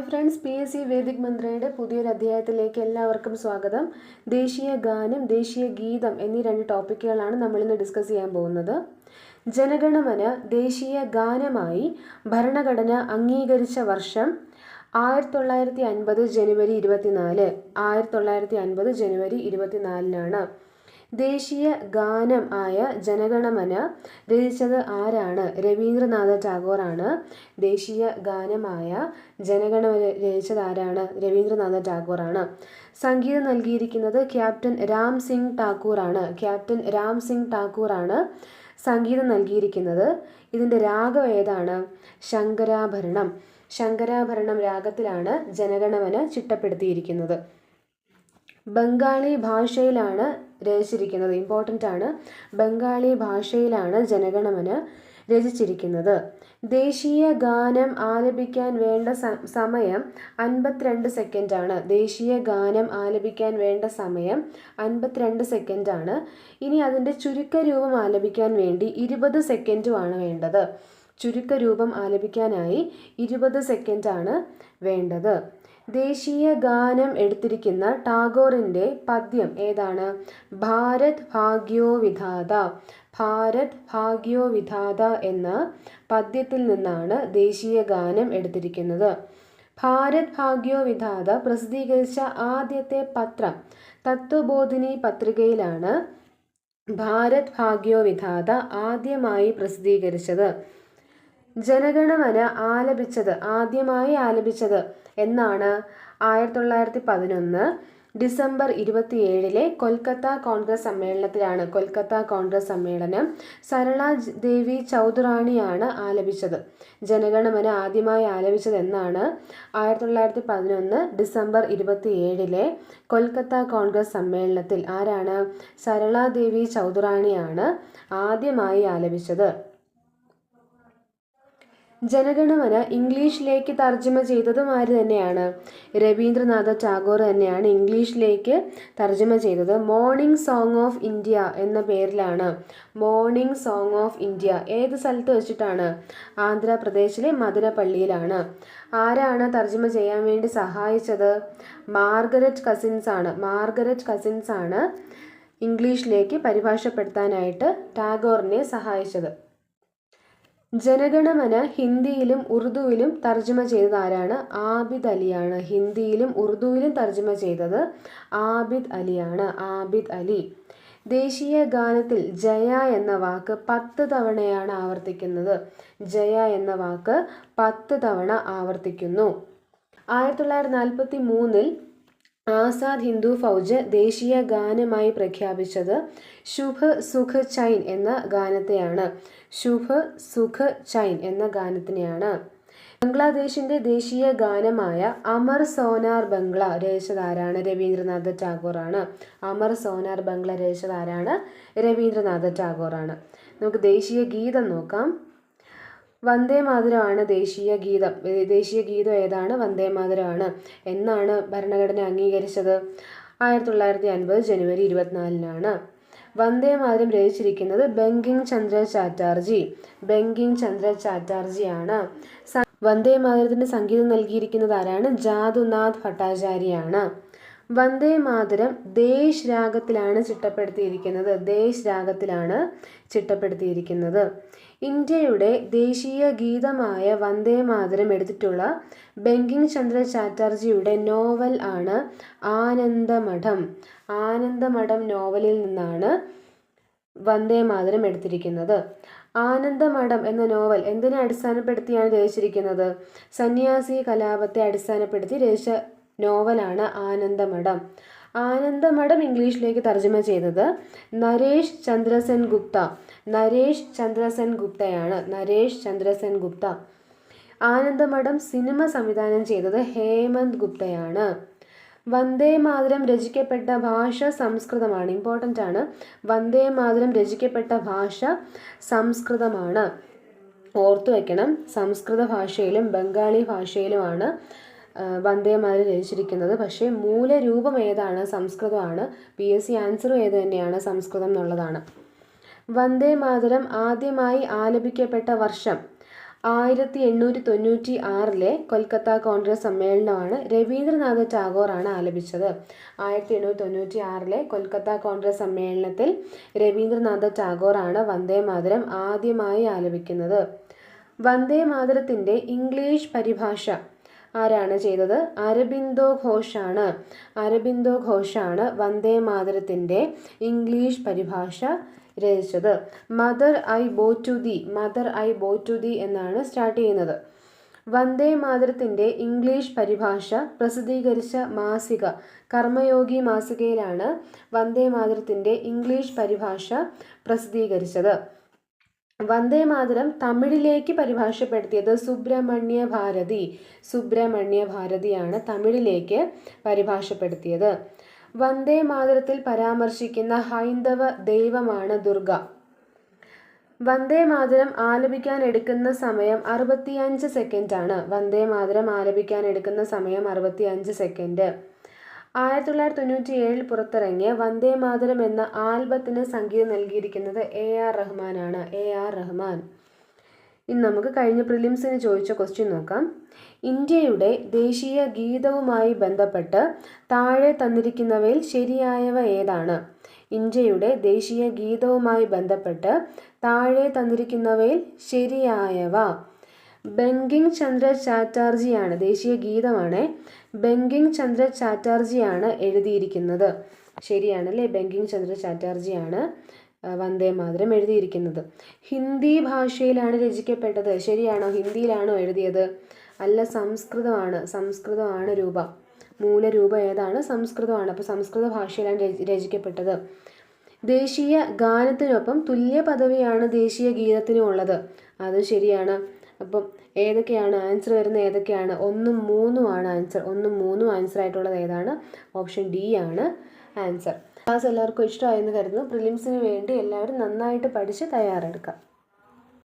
Hi friends P S C Vedic മന്ത്രയുടെ പുതിയൊരു അധ്യായത്തിലേക്ക് എല്ലാവർക്കും സ്വാഗതം. ദേശീയ ഗാനം ദേശീയ ഗീതം എന്നീ രണ്ട് ടോപ്പിക്കുകളാണ് നമ്മളിന്ന് ഡിസ്കസ് ചെയ്യാൻ പോകുന്നത്. ജനഗണമന ദേശീയ ഗാനമായി ഭരണഘടന അംഗീകരിച്ച വർഷം ആയിരത്തി തൊള്ളായിരത്തി അൻപത് ജനുവരി ഇരുപത്തിനാല്. ആയിരത്തി തൊള്ളായിരത്തി അൻപത് ജനുവരി ഇരുപത്തിനാലിനാണ്. ദേശീയ ഗാനം ആയ ജനഗണമന രചിച്ചത് ആരാണ്? രവീന്ദ്രനാഥ ടാഗോറാണ്. ദേശീയ ഗാനമായ ജനഗണമന രചിച്ചത് ആരാണ്? രവീന്ദ്രനാഥ ടാഗോറാണ്. സംഗീതം നൽകിയിരിക്കുന്നത് ക്യാപ്റ്റൻ രാം സിംഗ് ടാക്കൂറാണ് ക്യാപ്റ്റൻ രാം സിംഗ് ടാക്കൂറാണ് സംഗീതം നൽകിയിരിക്കുന്നത്. ഇതിന്റെ രാഗം ഏതാണ്? ശങ്കരാഭരണം. ശങ്കരാഭരണം രാഗത്തിലാണ് ജനഗണമന ചിട്ടപ്പെടുത്തിയിരിക്കുന്നത്. ബംഗാളി ഭാഷയിലാണ് രചിച്ചിരിക്കുന്നത്. ഇമ്പോർട്ടന്റ് ആണ്. ബംഗാളി ഭാഷയിലാണ് ജനഗണമന രചിച്ചിരിക്കുന്നത്. ദേശീയ ഗാനം ആലപിക്കാൻ വേണ്ട സമയം അൻപത്തിരണ്ട് സെക്കൻഡാണ് ദേശീയ ഗാനം ആലപിക്കാൻ വേണ്ട സമയം അൻപത്തിരണ്ട് സെക്കൻഡാണ് ഇനി അതിന്റെ ചുരുക്കരൂപം ആലപിക്കാൻ വേണ്ടി ഇരുപത് സെക്കൻഡുമാണ് വേണ്ടത്. ചുരുക്കരൂപം ആലപിക്കാനായി ഇരുപത് സെക്കൻഡാണ് വേണ്ടത്. ദേശീയ ഗാനം എടുത്തിരിക്കുന്ന ടാഗോറിന്റെ പദ്യം ഏതാണ്? ഭാരത് ഭാഗ്യോ വിധാത. ഭാരത് ഭാഗ്യോ വിധാത എന്ന പദ്യത്തിൽ നിന്നാണ് ദേശീയ ഗാനം എടുത്തിരിക്കുന്നത്. ഭാരത് ഭാഗ്യോ വിധാത പ്രസിദ്ധീകരിച്ച ആദ്യത്തെ പത്രം തത്വബോധിനി പത്രികയിലാണ് ഭാരത് ഭാഗ്യോ വിധാത ആദ്യമായി പ്രസിദ്ധീകരിച്ചത്. ജനഗണമന ആലപിച്ചത് ആദ്യമായി ആലപിച്ചത് എന്നാണ് ആയിരത്തി തൊള്ളായിരത്തി പതിനൊന്ന് ഡിസംബർ ഇരുപത്തിയേഴിലെ കൊൽക്കത്ത കോൺഗ്രസ് സമ്മേളനത്തിലാണ് കൊൽക്കത്ത കോൺഗ്രസ് സമ്മേളനം സരള ദേവി ചൗധുറാണിയാണ് ആലപിച്ചത്. ജനഗണമന ആദ്യമായി ആലപിച്ചത് എന്നാണ് ആയിരത്തി തൊള്ളായിരത്തി പതിനൊന്ന് ഡിസംബർ ഇരുപത്തിയേഴിലെ കൊൽക്കത്ത കോൺഗ്രസ് സമ്മേളനത്തിൽ ആരാണ് സരള ദേവി ചൗധുറാണിയാണ് ആദ്യമായി ആലപിച്ചത്. ജനഗണമന ഇംഗ്ലീഷിലേക്ക് തർജമ ചെയ്തതും ആര് തന്നെയാണ്? രവീന്ദ്രനാഥ ടാഗോർ തന്നെയാണ് ഇംഗ്ലീഷിലേക്ക് തർജമ ചെയ്തത്. മോർണിംഗ് സോങ് ഓഫ് ഇന്ത്യ എന്ന പേരിലാണ് മോർണിംഗ് സോങ് ഓഫ് ഇന്ത്യ. ഏത് സ്ഥലത്ത് വെച്ചിട്ടാണ്? ആന്ധ്രാപ്രദേശിലെ മധുരപ്പള്ളിയിലാണ്. ആരാണ് തർജമ ചെയ്യാൻ വേണ്ടി സഹായിച്ചത്? മാർഗരറ്റ് കസിൻസ് ആണ്. മാർഗരറ്റ് കസിൻസ് ആണ് ഇംഗ്ലീഷിലേക്ക് പരിഭാഷപ്പെടുത്താനായിട്ട് ടാഗോറിനെ സഹായിച്ചത്. ജനഗണമന ഹിന്ദിയിലും ഉറുദുവിലും തർജമ ചെയ്തത് ആരാണ്? ആബിദ് അലിയാണ്. ഹിന്ദിയിലും ഉറുദുവിലും തർജമ ചെയ്തത് ആബിദ് അലിയാണ്. ആബിദ് അലി. ദേശീയ ഗാനത്തിൽ ജയ എന്ന വാക്ക് പത്ത് തവണയാണ് ആവർത്തിക്കുന്നത്. ജയ എന്ന വാക്ക് പത്ത് തവണ ആവർത്തിക്കുന്നു. ആയിരത്തി തൊള്ളായിരത്തി നാൽപ്പത്തി മൂന്നിൽ ആസാദ് ഹിന്ദു ഫൗജ് ദേശീയ ഗാനമായി പ്രഖ്യാപിച്ചത് ശുഭ് സുഖ് ചൈൻ എന്ന ഗാനത്തെയാണ്. ശുഭ് സുഖ് ചൈൻ എന്ന ഗാനത്തിനെയാണ്. ബംഗ്ലാദേശിന്റെ ദേശീയ ഗാനമായ അമർ സോനാർ ബംഗ്ല രചിച്ചതാരാണ് രവീന്ദ്രനാഥ് ടാഗോറാണ്. അമർ സോനാർ ബംഗ്ല രചിച്ചതാരാണ് രവീന്ദ്രനാഥ ടാഗോറാണ്. നമുക്ക് ദേശീയ ഗീതം നോക്കാം. വന്ദേ മാതരമാണ് ദേശീയ ഗീതം ദേശീയ ഗീതം ഏതാണ്? വന്ദേ മാതരമാണ് എന്നാണ് ഭരണഘടന അംഗീകരിച്ചത്. ആയിരത്തി തൊള്ളായിരത്തി അൻപത് ജനുവരി ഇരുപത്തിനാലിനാണ്. വന്ദേ മാതരം രചിച്ചിരിക്കുന്നത് ബങ്കിങ് ചന്ദ്ര ചാറ്റാർജി. ബങ്കിങ് ചന്ദ്ര ചാറ്റാർജിയാണ്. വന്ദേ മാതരത്തിന് സംഗീതം നൽകിയിരിക്കുന്നത് ആരാണ്? ജാദുനാഥ് ഭട്ടാചാര്യാണ് വന്ദേ മാതരം ദേശ് രാഗത്തിലാണ് ചിട്ടപ്പെടുത്തിയിരിക്കുന്നത്. ദേശ് രാഗത്തിലാണ് ചിട്ടപ്പെടുത്തിയിരിക്കുന്നത്. ഇന്ത്യയുടെ ദേശീയ ഗീതമായ വന്ദേ മാതരം എടുത്തിട്ടുള്ള ബങ്കിങ് ചന്ദ്ര ചാറ്റർജിയുടെ നോവൽ ആണ് ആനന്ദമഠം. ആനന്ദമഠം നോവലിൽ നിന്നാണ് വന്ദേ മാതരം എടുത്തിരിക്കുന്നത്. ആനന്ദമഠം എന്ന നോവൽ എന്തിനെ അടിസ്ഥാനപ്പെടുത്തിയാണ് രചിച്ചിരിക്കുന്നത്? സന്യാസി കലാപത്തെ അടിസ്ഥാനപ്പെടുത്തി രചിച്ച നോവലാണ് ആനന്ദമഠം. ആനന്ദമഠം ഇംഗ്ലീഷിലേക്ക് തർജമ ചെയ്തത് നരേഷ് ചന്ദ്രസൻ ഗുപ്ത. നരേഷ് ചന്ദ്രസൻ ഗുപ്തയാണ്. നരേഷ് ചന്ദ്രസൻ ഗുപ്ത. ആനന്ദമഠം സിനിമ സംവിധാനം ചെയ്തത് ഹേമന്ത് ഗുപ്തയാണ്. വന്ദേ മാതരം രചിക്കപ്പെട്ട ഭാഷ സംസ്കൃതമാണ്. ഇമ്പോർട്ടന്റ് ആണ്. വന്ദേ മാതരം രചിക്കപ്പെട്ട ഭാഷ സംസ്കൃതമാണ്. ഓർത്തു വയ്ക്കണം സംസ്കൃത ഭാഷയിലും ബംഗാളി ഭാഷയിലുമാണ് വന്ദേ മാതരം രചിച്ചിരിക്കുന്നത് പക്ഷേ മൂലരൂപം ഏതാണ്? സംസ്കൃതമാണ്. പി എസ് സി ആൻസറും ഏത് തന്നെയാണ്? സംസ്കൃതം എന്നുള്ളതാണ്. വന്ദേ മാതരം ആദ്യമായി ആലപിക്കപ്പെട്ട വർഷം ആയിരത്തി എണ്ണൂറ്റി തൊണ്ണൂറ്റി ആറിലെ കൊൽക്കത്ത കോൺഗ്രസ് സമ്മേളനമാണ് രവീന്ദ്രനാഥ ടാഗോറാണ് ആലപിച്ചത്. ആയിരത്തി എണ്ണൂറ്റി തൊണ്ണൂറ്റി ആറിലെ കൊൽക്കത്ത കോൺഗ്രസ് സമ്മേളനത്തിൽ രവീന്ദ്രനാഥ ടാഗോറാണ് വന്ദേ മാതരം ആദ്യമായി ആലപിക്കുന്നത്. വന്ദേ മാതരത്തിന്റെ ഇംഗ്ലീഷ് പരിഭാഷ ആരാണ് ചെയ്തത്? അരബിന്ദോ ഘോഷാണ്. അരബിന്ദോ ഘോഷാണ് വന്ദേ മാതരത്തിന്റെ ഇംഗ്ലീഷ് പരിഭാഷ രചിച്ചത്. Mother I bow to the mother I bow to the എന്നാണ് സ്റ്റാർട്ട് ചെയ്യുന്നത്. വന്ദേ മാതരത്തിന്റെ ഇംഗ്ലീഷ് പരിഭാഷ പ്രസിദ്ധീകരിച്ച മാസിക കർമ്മയോഗി മാസികയിലാണ് വന്ദേ മാതരത്തിന്റെ ഇംഗ്ലീഷ് പരിഭാഷ പ്രസിദ്ധീകരിച്ചത്. വന്ദേ മാതരം തമിഴിലേക്ക് പരിഭാഷപ്പെടുത്തിയത് സുബ്രഹ്മണ്യ ഭാരതി. സുബ്രഹ്മണ്യ ഭാരതിയാണ് തമിഴിലേക്ക് പരിഭാഷപ്പെടുത്തിയത്. വന്ദേ മാതരത്തിൽ പരാമർശിക്കുന്ന ഹൈന്ദവ ദൈവമാണ് ദുർഗ. വന്ദേ മാതരം ആലപിക്കാൻ എടുക്കുന്ന സമയം അറുപത്തിയഞ്ച് സെക്കൻഡാണ്. വന്ദേ മാതരം ആലപിക്കാൻ എടുക്കുന്ന സമയം അറുപത്തിയഞ്ച് സെക്കൻഡ്. ആയിരത്തി തൊള്ളായിരത്തി തൊണ്ണൂറ്റി ഏഴിൽ പുറത്തിറങ്ങിയ വന്ദേ മാതരം എന്ന ആൽബത്തിന് സംഗീതം നൽകിയിരിക്കുന്നത് A R റഹ്മാനാണ്. A R Rahman. ഇനി നമുക്ക് കഴിഞ്ഞ പ്രിലിംസിന് ചോദിച്ച ക്വസ്റ്റ്യൻ നോക്കാം. ഇന്ത്യയുടെ ദേശീയ ഗീതവുമായി ബന്ധപ്പെട്ട് താഴെ തന്നിരിക്കുന്നവയിൽ ശരിയായവ ഏതാണ്? ഇന്ത്യയുടെ ദേശീയ ഗീതവുമായി ബന്ധപ്പെട്ട് താഴെ തന്നിരിക്കുന്നവയിൽ ശരിയായവ ബങ്കിങ് ചന്ദ്ര ചാറ്റർജിയാണ് ദേശീയ ഗീതമാണ്. ബങ്കിങ് ചന്ദ്ര ചാറ്റർജിയാണ് എഴുതിയിരിക്കുന്നത്. ശരിയാണല്ലേ? ബങ്കിങ് ചന്ദ്ര ചാറ്റർജിയാണ് വന്ദേ മാതരം എഴുതിയിരിക്കുന്നത്. ഹിന്ദി ഭാഷയിലാണ് രചിക്കപ്പെട്ടത്. ശരിയാണോ? ഹിന്ദിയിലാണോ എഴുതിയത്? അല്ല സംസ്കൃതമാണ്. സംസ്കൃതമാണ് രൂപ. മൂലരൂപം ഏതാണ്? സംസ്കൃതമാണ്. അപ്പോൾ സംസ്കൃത ഭാഷയിലാണ് രചിക്കപ്പെട്ടത്. ദേശീയ ഗാനത്തിനൊപ്പം തുല്യ പദവിയാണ് ദേശീയ ഗീതത്തിനും ഉള്ളത് അത് ശരിയാണ്. അപ്പം ഏതൊക്കെയാണ് ആൻസർ വരുന്ന ഏതൊക്കെയാണ്? ഒന്നും മൂന്നും ആണ് ആൻസർ. ഒന്നും മൂന്നും ആൻസർ ആയിട്ടുള്ളത് ഏതാണ്? ഓപ്ഷൻ ഡി ആണ് ആൻസർ. ക്ലാസ് എല്ലാവർക്കും ഇഷ്ടമായെന്ന് കരുതുന്നു. പ്രിലിംസിന് വേണ്ടി എല്ലാവരും നന്നായിട്ട് പഠിച്ച് തയ്യാറെടുക്കാം.